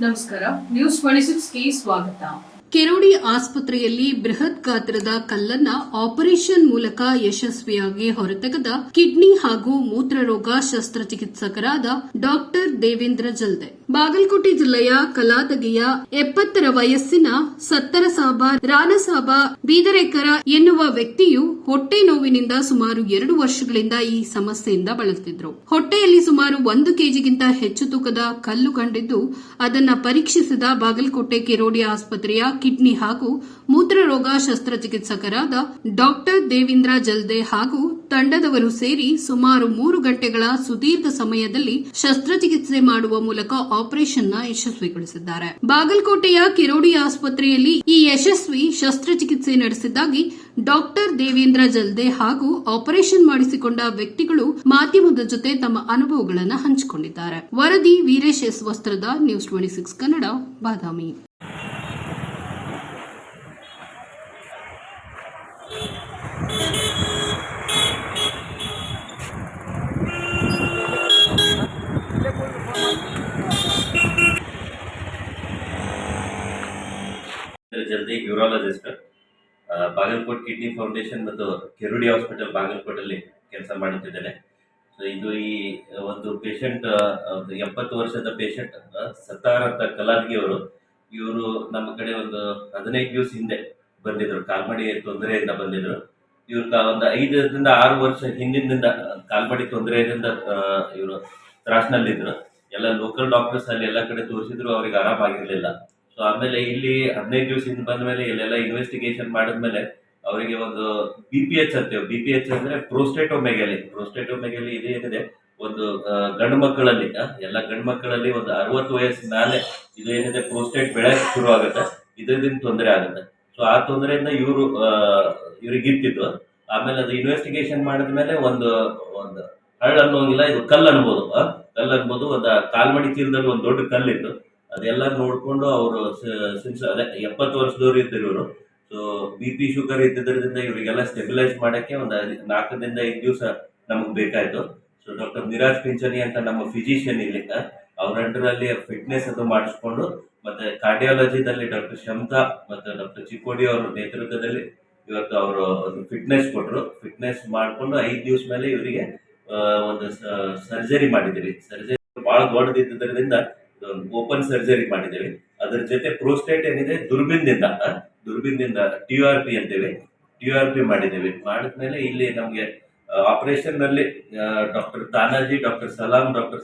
ನಮಸ್ಕಾರ. News twenty ಸಿಕ್ಸ್ಗೆ ಸ್ವಾಗತ. ಕೆರೋಡಿ ಆಸ್ಪತ್ರೆಯಲ್ಲಿ ಬೃಹತ್ ಗಾತ್ರದ ಕಲ್ಲನ್ನ ಆಪರೇಷನ್ ಮೂಲಕ ಯಶಸ್ವಿಯಾಗಿ ಹೊರತೆಗೆದ ಕಿಡ್ನಿ ಹಾಗೂ ಮೂತ್ರರೋಗ ಶಸ್ತ್ರಚಿಕಿತ್ಸಕರಾದ ಡಾಕ್ಟರ್ ದೇವೇಂದ್ರ ಜಲ್ದೆ. ಬಾಗಲಕೋಟೆ ಜಿಲ್ಲೆಯ ಕಲಾದಗಿಯ ಎಪ್ಪತ್ತರ ವಯಸ್ಸಿನ ಸತ್ತರ ಸಾಬ ರಾನಸಾಬ ಬೀದರೇಕರ ಎನ್ನುವ ವ್ಯಕ್ತಿಯು ಹೊಟ್ಟೆ ನೋವಿನಿಂದ ಸುಮಾರು ಎರಡು ವರ್ಷಗಳಿಂದ ಈ ಸಮಸ್ಯೆಯಿಂದ ಬಳಲುತ್ತಿದ್ರು. ಹೊಟ್ಟೆಯಲ್ಲಿ ಸುಮಾರು ಒಂದು ಕೆಜಿಗಿಂತ ಹೆಚ್ಚು ತೂಕದ ಕಲ್ಲು ಕಂಡಿದ್ದು, ಅದನ್ನ ಪರೀಕ್ಷಿಸಿದ ಬಾಗಲಕೋಟೆ ಕೆರೋಡಿ ಆಸ್ಪತ್ರೆಯ ಕಿಡ್ನಿ ಹಾಗೂ ಮೂತ್ರರೋಗ ಶಸ್ತ್ರಚಿಕಿತ್ಸಕರಾದ ಡಾಕ್ಟರ್ ದೇವೇಂದ್ರ ಜಲ್ದೆ ಹಾಗೂ ತಂಡದವರು ಸೇರಿ ಸುಮಾರು ಮೂರು ಗಂಟೆಗಳ ಸುದೀರ್ಘ ಸಮಯದಲ್ಲಿ ಶಸ್ತ್ರಚಿಕಿತ್ಸೆ ಮಾಡುವ ಮೂಲಕ ಆಪರೇಷನ್ನ ಯಶಸ್ವಿಗೊಳಿಸಿದ್ದಾರೆ. ಬಾಗಲಕೋಟೆಯ ಕಿರೋಡಿ ಆಸ್ಪತ್ರೆಯಲ್ಲಿ ಈ ಯಶಸ್ವಿ ಶಸ್ತ್ರಚಿಕಿತ್ಸೆ ನಡೆಸಿದ್ದಾಗಿ ಡಾಕ್ಟರ್ ದೇವೇಂದ್ರ ಜಲ್ದೆ ಹಾಗೂ ಆಪರೇಷನ್ ಮಾಡಿಸಿಕೊಂಡ ವ್ಯಕ್ತಿಗಳು ಮಾಧ್ಯಮದ ಜೊತೆ ತಮ್ಮ ಅನುಭವಗಳನ್ನು ಹಂಚಿಕೊಂಡಿದ್ದಾರೆ. ವರದಿ Veeresh S Vastrad news twenty six Kannada, Badami ಇದರ ಜೊತೆ ಯೂರಾಲಜಿಸ್ಟ್ ಬಾಗಲಕೋಟ್ ಕಿಡ್ನಿ ಫೌಂಡೇಶನ್ ಮತ್ತು ಕೆರುಡಿ ಹಾಸ್ಪಿಟಲ್ ಬಾಗಲಕೋಟಲ್ಲಿ ಕೆಲಸ ಮಾಡುತ್ತಿದ್ದೇನೆ. ಸೊ ಇದು ಈ, ಒಂದು ಪೇಷಂಟ್ ಒಂದು ಎಪ್ಪತ್ತು ವರ್ಷದ ಪೇಷಂಟ್ ಸತಾರ ಅಂತ ಅವರು ಇವರು ನಮ್ಮ ಕಡೆ ಒಂದು ಹದಿನೈದು ದಿವಸ ಹಿಂದೆ ಬಂದಿದ್ರು. ಕಾಲ್ಮಡಿ ತೊಂದರೆಯಿಂದ ಬಂದಿದ್ರು. ಇವರು ಒಂದು ಐದರಿಂದ ಆರು ವರ್ಷ ಹಿಂದಿನಿಂದ, ಕಾಲ್ಮಡಿ ತೊಂದರೆಯಿಂದ ಇವರು ತ್ರಾಸ್ನಲ್ಲಿದ್ರು. ಎಲ್ಲ ಲೋಕಲ್ ಡಾಕ್ಟರ್ಸ್ ಅಲ್ಲಿ ಎಲ್ಲ ಕಡೆ ತೋರಿಸಿದ್ರು, ಅವ್ರಿಗೆ ಆರಾಮಾಗಿರ್ಲಿಲ್ಲ. ಸೊ ಆಮೇಲೆ ಇಲ್ಲಿ ಹದಿನೈದು ದಿವಸ ಹಿಂದೆ ಬಂದ ಮೇಲೆ ಇಲ್ಲೆಲ್ಲ ಇನ್ವೆಸ್ಟಿಗೇಷನ್ ಮಾಡಿದ್ಮೇಲೆ ಅವರಿಗೆ ಒಂದು ಬಿ ಪಿ ಎಚ್ ಅಂತೇವೆ ಬಿ ಪಿ ಎಚ್ ಅಂದ್ರೆ ಪ್ರೋಸ್ಟೇಟೋಮೆಗಲಿ ಪ್ರೋಸ್ಟೇಟೋಮೆಗಲಿ ಇದು, ಏನಿದೆ? ಒಂದು ಗಂಡು ಮಕ್ಕಳಲ್ಲಿ ಎಲ್ಲ ಗಂಡು ಮಕ್ಕಳಲ್ಲಿ ಒಂದು ಅರವತ್ತು ವಯಸ್ಸಿನ ಮೇಲೆ ಇದು ಏನಿದೆ? ಪ್ರೋಸ್ಟೇಟ್ ಬೆಳೆಯಕ್ಕೆ ಶುರು ಆಗುತ್ತೆ. ಇದರಿಂದ ತೊಂದರೆ ಆಗುತ್ತೆ. ಸೊ ಆ ತೊಂದರೆಯಿಂದ ಇವರು ಇವ್ರಿಗೆ ಇರ್ತಿದ್ರು ಆಮೇಲೆ ಅದು ಇನ್ವೆಸ್ಟಿಗೇಷನ್ ಮಾಡಿದ್ಮೇಲೆ ಒಂದು ಒಂದು ಹಳ್ಳ ಅನ್ನೋಂಗಿಲ್ಲ ಇದು ಕಲ್ಲು ಅನ್ಬೋದು ಕಲ್ಲು ಅನ್ಬೋದು. ಒಂದು ಕಾಲ್ಮಡಿ ಚೀಲದಲ್ಲಿ ಒಂದು ದೊಡ್ಡ ಕಲ್ಲಿತ್ತು. ಅದೆಲ್ಲ ನೋಡ್ಕೊಂಡು ಅವರು ಸಿನ್ಸ್ ಅದೇ ಎಪ್ಪತ್ತು ವರ್ಷದವ್ರು ಇದ್ದರು ಇವರು ಸೊ ಬಿ ಪಿ ಶುಗರ್ ಇದ್ದಿದ್ದರಿಂದ ಇವರಿಗೆಲ್ಲ ಸ್ಟೆಬಿಲೈಸ್ ಮಾಡಕ್ಕೆ ಒಂದು ನಾಲ್ಕರಿಂದ ಐದು ದಿವಸ ನಮಗೆ ಬೇಕಾಯಿತು. ಸೊ ಡಾಕ್ಟರ್ ನಿರಾಜ್ ಪಿಂಚಣಿ ಅಂತ ನಮ್ಮ ಫಿಸಿಷಿಯನ್ ಇಲ್ಲಿ ಅವ್ರ ಅಂಡರಲ್ಲಿ ಫಿಟ್ನೆಸ್ ಅದು ಮಾಡಿಸ್ಕೊಂಡು, ಮತ್ತೆ ಕಾರ್ಡಿಯಾಲಜಿದಲ್ಲಿ ಡಾಕ್ಟರ್ ಶಮತಾ ಮತ್ತೆ ಡಾಕ್ಟರ್ ಚಿಕ್ಕೋಡಿ ಅವರ ನೇತೃತ್ವದಲ್ಲಿ ಇವತ್ತು ಅವರು ಫಿಟ್ನೆಸ್ ಕೊಟ್ಟರು ಫಿಟ್ನೆಸ್ ಮಾಡಿಕೊಂಡು ಐದು ದಿವಸ ಮೇಲೆ ಇವರಿಗೆ ಒಂದು ಸರ್ಜರಿ ಮಾಡಿದಿರಿ. ಸರ್ಜರಿ ಭಾಳ ದೊಡ್ಡದಿದ್ದರಿಂದ ಓಪನ್ ಸರ್ಜರಿ ಮಾಡಿದ್ದೇವೆ. ಅದರ ಜೊತೆ ಪ್ರೋಸ್ಟೇಟ್ ಏನಿದೆ? ದುರ್ಬಿನ್ದಿಂದ ದುರ್ಬಿನ್ದಿಂದ ಟಿ ಆರ್ ಪಿ ಅಂತೇವೆ. ಟಿ ಆರ್ ಪಿ ಮಾಡಿದ್ದೇವೆ. ಮಾಡಿದ್ಮೇಲೆ ಇಲ್ಲಿ ನಮಗೆ ಆಪರೇಷನ್ನಲ್ಲಿ doctor Tanaji doctor Salam doctor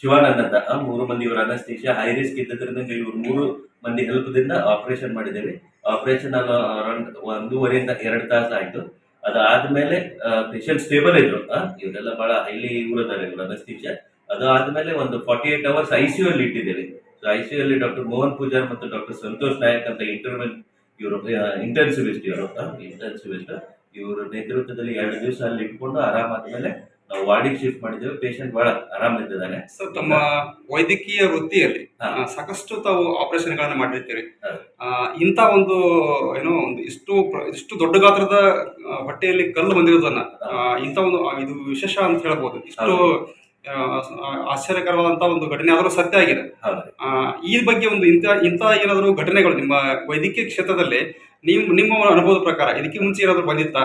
Shivanand ಅಂತ ಮೂರು ಮಂದಿ ಇವರ ಅನಸ್ತೀಶ ಹೈ ರಿಸ್ಕ್ ಇದ್ದದ್ರಿಂದ ಇವರು ಮೂರು ಮಂದಿ ಹೆಲ್ಪ್ದಿಂದ ಆಪರೇಷನ್ ಮಾಡಿದ್ದೇವೆ. ಆಪರೇಷನ್ ಅರೌಂಡ್ ಒಂದೂವರೆಯಿಂದ ಎರಡು ತಾಸು ಆಯ್ತು. ಅದಾದ್ಮೇಲೆ ಪೇಷಂಟ್ ಸ್ಟೇಬಲ್ ಇದ್ರು. ಇವರೆಲ್ಲ ಬಹಳ ಹೈಲಿ ಇವರದಾರೆ ಇವರು ಅನಸ್ತೇಷಿಯಾ ಅದು ಆದ್ಮೇಲೆ ಒಂದು forty eight hours I C ಅಲ್ಲಿ ಇಟ್ಟಿದ್ದೇವೆ. ಸೊ ಐ ಸಿ ಅಲ್ಲಿ ಡಾಕ್ಟರ್ ಮೋಹನ್ ಪೂಜಾರ್ ಮತ್ತು ಡಾಕ್ಟರ್ ಸಂತೋಷ್ ನಾಯಕ್ ಅಂತ ಇಂಟರ್ವೆಂಟ್ ಇವರು ಇಂಟೆನ್ಸಿವಿಸ್ಟ್ ಇವರು ಇಂಟೆನ್ಸಿವಿಸ್ಟ್ ಇವರ ನೇತೃತ್ವದಲ್ಲಿ ಎರಡು ದಿವಸ ಅಲ್ಲಿ ಇಟ್ಕೊಂಡು ಆರಾಮಾದ್ಮೇಲೆ ನಾವು ವಾರ್ಡಿಗೆ ಶಿಫ್ಟ್ ಮಾಡಿದ್ದೇವೆ. ಪೇಷಂಟ್ ಬಹಳ ಆರಾಮಿದ್ದಾನೆ ಸರ್ ತಮ್ಮ ವೈದ್ಯಕೀಯ ವೃತ್ತಿಯಲ್ಲಿ ಸಾಕಷ್ಟು ತಾವು ಆಪರೇಷನ್ ಗಳನ್ನ ಮಾಡಿರ್ತೀರಿ ಇಂತ ಒಂದು ಏನೋ ಒಂದು ಇಷ್ಟು ಇಷ್ಟು ದೊಡ್ಡ ಗಾತ್ರದ ಹೊಟ್ಟೆಯಲ್ಲಿ ಕಲ್ಲು ಬಂದಿರೋದನ್ನ ಇಂತ ಇಂಥ ಒಂದು ಇದು ವಿಶೇಷ ಅಂತ ಹೇಳ್ಬೋದು. ಇಷ್ಟು ಆ, ಆಶ್ಚರ್ಯಕರವಾದಂತ ಒಂದು ಘಟನೆ ಆದರೂ ಸತ್ಯ ಆಗಿದೆ. ಈ ಬಗ್ಗೆ ಒಂದು ಇಂಥ ಇಂಥ ಏನಾದರೂ ಘಟನೆಗಳು ನಿಮ್ಮ ವೈದ್ಯಕೀಯ ಕ್ಷೇತ್ರದಲ್ಲಿ ನಿಮ್ ನಿಮ್ಮ ಅನುಭವದ ಪ್ರಕಾರ ಇದಕ್ಕೆ ಮುಂಚೆ ಏನಾದರೂ ಬಂದಿತ್ತಾ?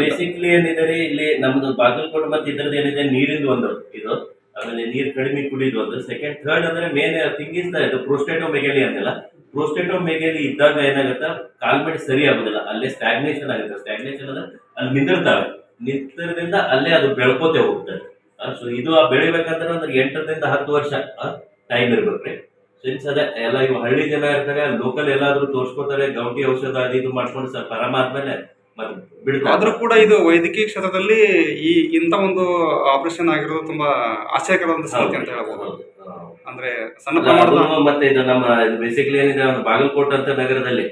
ಬೇಸಿಕ್ಲಿ ಏನಿದೆ ರೀ, ಇಲ್ಲಿ ನಮ್ದು ಬಾಗಲಕೋಟೆ ಮತ್ತೆ ಇದ್ರದ್ದು ಏನಿದೆ ನೀರಿಂದು ಒಂದು ಇದು. ಆಮೇಲೆ ನೀರು ಕಡಿಮೆ ಕುಡಿದು ಒಂದು. ಸೆಕೆಂಡ್ ಥರ್ಡ್ ಅಂದ್ರೆ ಮೇನ್ ಥಿಂಗ್ ಇಸ್ ಇದು ಪ್ರೋಸ್ಟೇಟೋ ಮೆಗೇಲಿ ಅಂತಿಲ್ಲ. ಪ್ರೋಸ್ಟೇಟೋ ಮೆಗೇಲಿ ಇದ್ದಾಗ ಏನಾಗುತ್ತೆ ಕಾಲ್ಮೆಂಟ್ ಸರಿ ಆಗುದಿಲ್ಲ. ಅಲ್ಲೇ ಸ್ಟಾಗ್ನೇಷನ್ ಆಗುತ್ತೆ. ಸ್ಟಾಗ್ನೇಷನ್ ಅಂದ್ರೆ ಅಲ್ಲಿ ನಿಂದಿರ್ತಾವೆ ನಿಂತರದಿಂದ ಅಲ್ಲೇ ಅದು ಬೆಳ್ಕೋತೆ ಹೋಗುತ್ತೆ. ಸೊ ಇದು ಆ ಬೆಳಿಬೇಕಂದ್ರೆ ಅಂದ್ರೆ ಎಂಟರಿಂದ ಹತ್ತು ವರ್ಷ ಟೈಮ್ ಇರ್ಬೇಕ್ರಿ ಸಿನ್ಸ್ ಅದೇ ಎಲ್ಲ ಇವು ಹಳ್ಳಿ ಜನ ಇರ್ತಾರೆ ಲೋಕಲ್ ಎಲ್ಲಾದ್ರೂ ತೋರ್ಸ್ಕೊತಾರೆ ಗೌಟಿ ಔಷಧ ಅದು ಇದು ಮಾಡ್ಕೊಂಡು ಸ್ವಲ್ಪ ಆರಾಮ ಆದ್ಮೇಲೆ ಮತ್ತೆ ಬಿಡ್ತಾರೆ. ಆದ್ರೂ ಕೂಡ ಇದು ವೈದ್ಯಕೀಯ ಕ್ಷೇತ್ರದಲ್ಲಿ ಈ ಇಂಥ ಒಂದು ಆಪರೇಷನ್ ಆಗಿರೋದು ತುಂಬಾ ಆಶ್ಚರ್ಯಕರವಾದ ಸಂಗತಿ ಅಂತ ಹೇಳ್ಬೋದು. ಅಂದ್ರೆ ಸಣ್ಣ ಪ್ರಮಾಣದ ಮತ್ತೆ ಇದು ನಮ್ಮ ಬೇಸಿಕ್ಲಿ ಏನಿದೆ ಒಂದು ಬಾಗಲಕೋಟೆ ಅಂತ ನಗರದಲ್ಲಿ.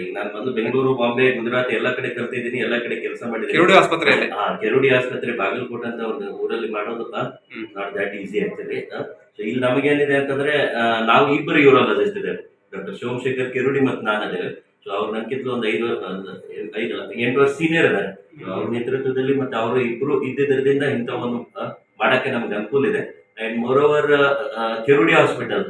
ಈಗ ನಾನು ಬಂದು ಬೆಂಗಳೂರು ಬಾಂಬೆ ಗುಜರಾತ್ ಎಲ್ಲ ಕಡೆ ಕಲ್ತಿದ್ದೀನಿ ಎಲ್ಲ ಕಡೆ ಕೆಲಸ ಮಾಡಿದ್ದೀನಿ. ಕೆರುಡಿ ಆಸ್ಪತ್ರೆಯಲ್ಲಿ? ಹಾ ಕೆರುಡಿ ಆಸ್ಪತ್ರೆ ಬಾಗಲಕೋಟೆ ಅಂತ ಒಂದು ಊರಲ್ಲಿ ಮಾಡೋದಪ್ಪ. Not that easy actually so ಇಲ್ಲಿ ನಮಗೇನಿದೆ ಅಂತಂದ್ರೆ ನಾವು ಇಬ್ಬರು ಯೂರಾಲಜಿಸ್ಟ್ ಇದ್ದೇವೆ. ಡಾಕ್ಟರ್ ಸೋಮಶೇಖರ್ ಕೆರುಡಿ ಮತ್ತು ಅದೇ ಸೊ ಅವ್ರು ನನ್ಕಿಂತಲೂ ಒಂದು ಐದು ಐದಲ್ಲ ಎಂಟು ವರ್ಷ ಸೀನಿಯರ್ ಇದ್ದಾರೆ ಅವ್ರ ನೇತೃತ್ವದಲ್ಲಿ ಮತ್ತೆ ಅವರು ಇಬ್ರು ಇದ್ದಿದ್ದರಿಂದ ಇಂಥ ಒಂದು ಮಾಡಕ್ಕೆ ನಮ್ಗೆ ಅನುಕೂಲ ಇದೆ. And moreover Kerudi hospital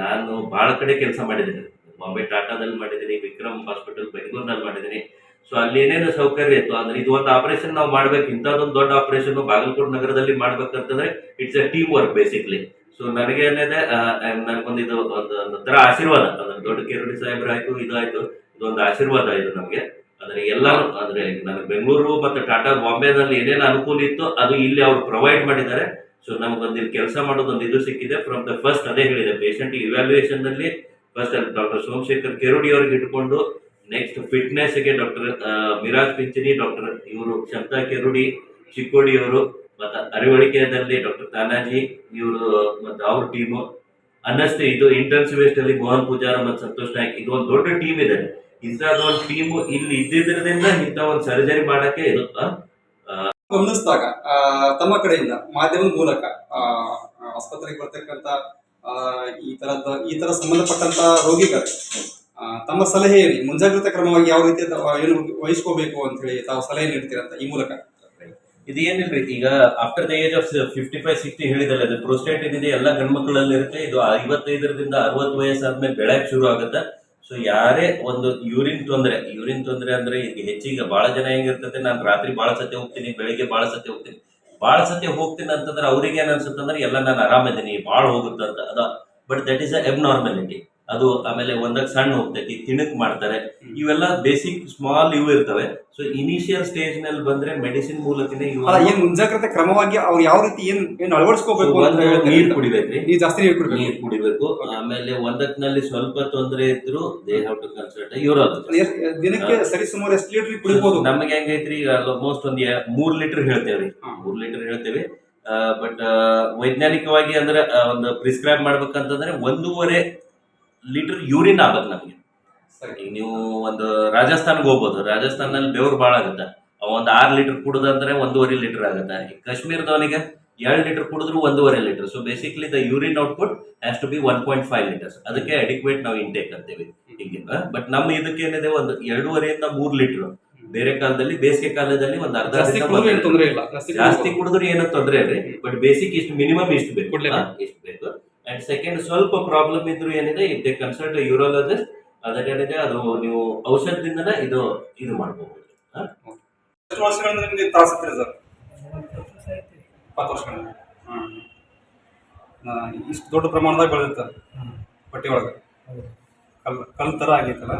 ನಾನು ಬಹಳ ಕಡೆ ಕೆಲಸ ಮಾಡಿದ್ದೀನಿ. ಬಾಂಬೆ ಟಾಟಾದಲ್ಲಿ ಮಾಡಿದ್ದೀನಿ ವಿಕ್ರಮ್ ಹಾಸ್ಪಿಟಲ್ ಬೆಂಗಳೂರಿನಲ್ಲಿ ಮಾಡಿದ್ದೀನಿ. ಸೊ ಅಲ್ಲಿ ಏನೇನು ಸೌಕರ್ಯ ಇತ್ತು. ಅಂದ್ರೆ ಇದು ಒಂದು ಆಪರೇಷನ್ ನಾವು ಮಾಡ್ಬೇಕು. ಇಂಥದ್ದೊಂದು ದೊಡ್ಡ ಆಪರೇಷನ್ ಬಾಗಲಕೋಟೆ ನಗರದಲ್ಲಿ ಮಾಡ್ಬೇಕಂತಂದ್ರೆ it's a team work basically so ನನಗೆ ಏನಿದೆ ನನಗೊಂದು ಇದು ಒಂದು, ಒಂಥರ ಆಶೀರ್ವಾದ. ಅಂದ್ರೆ ದೊಡ್ಡ ಕಿರುಡಿ ಸಾಹೇಬ್ರ ಆಯ್ತು, ಇದಾಯ್ತು. ಇದೊಂದು ಆಶೀರ್ವಾದ ಇದು ನಮಗೆ. ಅಂದ್ರೆ ಎಲ್ಲಾನು ಅಂದ್ರೆ ನನಗೆ ಬೆಂಗಳೂರು ಮತ್ತೆ ಟಾಟಾ ಬಾಂಬೆನಲ್ಲಿ ಏನೇನು ಅನುಕೂಲ ಇತ್ತು ಅದು ಇಲ್ಲಿ ಅವ್ರು ಪ್ರೊವೈಡ್ ಮಾಡಿದ್ದಾರೆ. ಸೊ ನಮಗೊಂದು ಇಲ್ಲಿ ಕೆಲಸ ಮಾಡೋದೊಂದು ಇದು ಸಿಕ್ಕಿದೆ. ಫ್ರಮ್ ದ ಫಸ್ಟ್ ಅದೇ ಹೇಳಿದೆ ಪೇಷಂಟ್ ಇವ್ಯಾಲ್ಯೂಯೇಷನ್ನಲ್ಲಿ ಫಸ್ಟ್ ಡಾಕ್ಟರ್ ಸೋಮಶೇಖರ್ ಕೆರುಡಿ ಅವ್ರಿಗೆ ಇಟ್ಕೊಂಡು ನೆಕ್ಸ್ಟ್ ಫಿಟ್ನೆಸ್ಗೆ ಡಾಕ್ಟರ್ ಮಿರಾಜ್ ಪಿಂಚನಿ ಡಾಕ್ಟರ್ ಇವರು ಶಂತಾ ಕೆರುಡಿ, ಚಿಕ್ಕೋಡಿ ಅವರು, ಮತ್ತೆ ಅರಿವಳಿಕೆಯಲ್ಲಿ ಡಾಕ್ಟರ್ ತಾನಾಜಿ ಇವರು, ಮತ್ತೆ ಅವ್ರ ಟೀಮು ಅನ್ನಷ್ಟೇ ಇದು ಇಂಟೆನ್ಸಿವಿಸ್ಟ್ ಅಲ್ಲಿ ಮೋಹನ್ ಪೂಜಾರ ಮತ್ತು ಸಂತೋಷ್ ನಾಯ್ಕ್, ಇದು ಒಂದು ದೊಡ್ಡ ಟೀಮ್ ಇದೆ. ಇಂಥದ್ದೊಂದು ಟೀಮು ಇಲ್ಲಿ ಇದ್ದಿದ್ರಿಂದ ಇಂಥ ಒಂದು ಸರ್ಜರಿ ಮಾಡಕ್ಕೆ ಇದು ಗಮನಿಸಿದಾಗ ತಮ್ಮ ಕಡೆಯಿಂದ ಮಾಧ್ಯಮದ ಮೂಲಕ ಆಸ್ಪತ್ರೆಗೆ ಬರ್ತಕ್ಕಂಥ ಈ ತರದ ಈ ತರ ಸಂಬಂಧಪಟ್ಟಂತ ರೋಗಿಗಳು ತಮ್ಮ ಸಲಹೆಯಲ್ಲಿ ಮುಂಜಾಗ್ರತಾ ಕ್ರಮವಾಗಿ ಯಾವ ರೀತಿ ಏನು ವಹಿಸ್ಕೋಬೇಕು ಅಂತ ಹೇಳಿ ತಾವು ಸಲಹೆ ನೀಡ್ತೀರಂತ ಈ ಮೂಲಕ? ಇದು ಏನಿಲ್ರಿ ಈಗ after the age of fifty five sixty ಹೇಳಿದಲ್ಲ ಅದು ಪ್ರೋಸ್ಟೇಟ್ ಏನಿದೆ ಎಲ್ಲ ಗಂಡ್ಮಕ್ಳಲ್ಲಿ ಇರುತ್ತೆ ಇದು ಐವತ್ತೈದರಿಂದ ಅರವತ್ತು ವಯಸ್ಸಾದ್ಮೇಲೆ ಬೆಳೆಯಕ್ಕೆ ಶುರು ಆಗುತ್ತೆ ಸೊ ಯಾರೇ ಒಂದು ಯೂರಿನ್ ತೊಂದರೆ ಯೂರಿನ್ ತೊಂದರೆ ಅಂದ್ರೆ ಈಗ ಹೆಚ್ಚಿಗೆ ಬಹಳ ಜನ ಹೆಂಗಿರ್ತದೆ ನಾನು ರಾತ್ರಿ ಬಹಳ ಸತಿ ಹೋಗ್ತೀನಿ, ಬೆಳಿಗ್ಗೆ ಬಹಳ ಸತಿ ಹೋಗ್ತೀನಿ. ಬಹಳ ಸತಿ ಹೋಗ್ತೀನಿ ಅಂತಂದ್ರೆ ಅವ್ರಿಗೆ ಏನ್ ಅನ್ಸುತ್ತಂದ್ರೆ, ಎಲ್ಲ ನಾನು ಆರಾಮಿದ್ದೀನಿ ಭಾಳ ಹೋಗುತ್ತಂತ. ಅದ but that is a abnormality ಅದು ಆಮೇಲೆ ಒಂದಕ್ಕೆ ಸಣ್ಣ ಹೋಗ್ತೈತಿ ತಿಣಕ್ ಮಾಡ್ತಾರೆ. ಇವೆಲ್ಲ ಬೇಸಿಕ್ ಸ್ಮಾಲ್ ಇವು ಇರ್ತವೆ. ಸೊ ಇನಿಷಿಯಲ್ ಸ್ಟೇಜ್ನಲ್ಲಿ ಬಂದ್ರೆ ಮೆಡಿಸಿನ್ ಮೂಲಕನೇ ಏನ್ ಮುಂಜಾಗ್ರತೆ ಕ್ರಮವಾಗಿ ಅವ್ರು ಯಾವ ರೀತಿ ಏನ್ ಏನ್ ಅಳವಡಿಸ್ಕೋಬೇಕು. ನೀರ್ ಕುಡಿಬೇಕ್ರಿ. ಜಾಸ್ತಿ ನೀರು ಕುಡಿಬೇಕು. ನೀರ್ ಕುಡಿಬೇಕು. ಆಮೇಲೆ ಒಂದಕ್ನಲ್ಲಿ ಸ್ವಲ್ಪ ತೊಂದರೆ ಇದ್ರು ದೇ ಹ್ಯಾವ್ ಟು ಕನ್ಸಲ್ಟ್ ಎಷ್ಟ್- ದಿನಕ್ಕೆ ಸರಿ ಸುಮಾರು ಎಷ್ಟು ಲೀಟರ್ ಕುಡಿಬಹುದು ನಮಗೆ ಹೆಂಗೈತ್ರಿ ಆಲ್ಮೋಸ್ಟ್ ಒಂದ್ ಮೂರ್ ಲೀಟರ್ ಹೇಳ್ತೇವ್ರಿ. ಮೂರ್ ಲೀಟರ್ ಹೇಳ್ತೇವೆ. ಬಟ್ ವೈಜ್ಞಾನಿಕವಾಗಿ ಅಂದ್ರೆ ಒಂದು ಪ್ರಿಸ್ಕ್ರೈಬ್ ಮಾಡ್ಬೇಕಂತಂದ್ರೆ ಒಂದೂವರೆ ಲೀಟರ್ ಯೂರಿನ್ ಆಗುತ್ತೆ ನಮಗೆ. ಸರಿ ಈಗ ನೀವು ಒಂದು ರಾಜಸ್ಥಾನ್ಗೆ ಹೋಗ್ಬೋದು. ರಾಜಸ್ಥಾನಲ್ಲಿ ಬೆವರು ಭಾಳ ಆಗುತ್ತೆ. ಒಂದು ಆರು ಲೀಟರ್ ಕುಡಿದ್ರೆ ಒಂದೂವರೆ ಲೀಟರ್ ಆಗುತ್ತೆ. ಈ ಕಾಶ್ಮೀರದವನಿಗೆ ಎರಡು ಲೀಟರ್ ಕುಡಿದ್ರು ಒಂದೂವರೆ litre. So basically the urine output has to be one point five litres ಅದಕ್ಕೆ ಅಡಿಕ್ವೇಟ್ ನಾವು ಇಂಟೇಕ್ ಅಂತೀವಿ ಹೀಗೆ. ಬಟ್ ನಮ್ಮ ಇದಕ್ಕೆ ಏನಿದೆ? ಒಂದು ಎರಡೂವರೆಯಿಂದ ಮೂರು ಲೀಟರ್. ಬೇರೆ ಕಾಲದಲ್ಲಿ ಬೇಸಿಗೆ ಕಾಲದಲ್ಲಿ ಒಂದು ಅರ್ಧ ಜಾಸ್ತಿ ಕುಡಿದ್ರು ಏನ್ ತೊಂದರೆ ಇಲ್ಲ. ಜಾಸ್ತಿ ಜಾಸ್ತಿ ಕುಡಿಬೋದು. ಕುಡಿದ್ರೆ ಏನೋ ತೊಂದರೆ ಇಲ್ರಿ ಬಟ್ ಬೇಸಿಕ್ ಇಷ್ಟು ಮಿನಿಮಮ್ ಇಷ್ಟು ಬೇಕು. ಇಷ್ಟು ಬೇಕು. ಅಂಡ್ ಸೆಕೆಂಡ್ ಸ್ವಲ್ಪ ಪ್ರಾಬ್ಲಮ್ ಇದ್ರು ಏನಿದೆ ಇಫ್ ದೇ ಕನ್ಸಲ್ಟ್ ಯೂರೋಲಜಿಸ್ಟ್ ಅದಕ್ಕೇನಿದೆ ಅದು ನೀವು ಔಷಧದಿಂದನೇ ಇದು ಇದು ಮಾಡ್ಕೋಬಹುದು ಎಷ್ಟು ವರ್ಷಗಳಿಂದ ನಿಮಗೆ ತ್ರಾಸ ಸರ್? ಇಪ್ಪತ್ತು ವರ್ಷಗಳಿಂದ. ಇಷ್ಟು ದೊಡ್ಡ ಪ್ರಮಾಣದಾಗ ಬೆಳೆದಿರ್ತಾರೆ ಹೊಟ್ಟೆ ಒಳಗೆ. ಕಲ್ ಕಲ್ ಥರ ಆಗೈತಲ್ಲ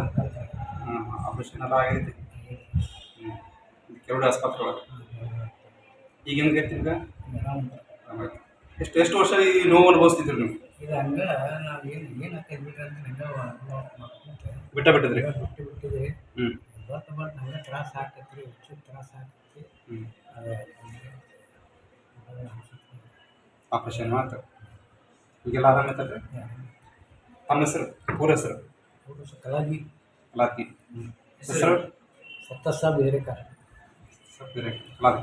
ಹಾಂ ಆಪರೇಷನ್ ಎಲ್ಲ ಆಗೈತಿ. ಹ್ಞೂ ಕೆರಡು ಆಸ್ಪತ್ರೆ ಒಳಗೆ. ಈಗ ಹೆಂಗೈತಿ ಈಗ. ಎಷ್ಟು ಎಷ್ಟು ವರ್ಷ ಈ ನೋವು ಅನುಭವಿಸ್ತಿದ್ರು ನೀವು? ಇದು ಹಂಗ ನಾವು ಏನು ಏನು ಅಂತ ಹಂಗ ಮಾಡ್ಕೊಂತ ಬಿಟ್ಟ ಬಿಟ್ಟಿದ್ರಿ? ಬಿಟ್ಟು ಬಿಟ್ಟಿದ್ರಿ ಹ್ಞೂ ಬಟ್ ಬಟ್ ಹಂಗೆ ತ್ರಾಸ ಆಕೈತ್ರಿ ಹೆಚ್ಚು ತ್ರಾಸ ಆಗ್ತೈತಿ ಹ್ಞೂ ಆಪ್ರೇಷನ್ ಮಾತ್ರ. ಈಗೆಲ್ಲ ಆರಾಮೈತಲ್ರಿ ತಮ್ಮ ಹೆಸರು? ಪೂರ ಹೆಸರು? ಕಲಾಗಿ ಕಲಾತಿ ಹೆಸರು ಸತ್ತ ಸಾಬ್ ಬೇರೆ ಸಬ್ ಬೇರೆ ಲಾತಿ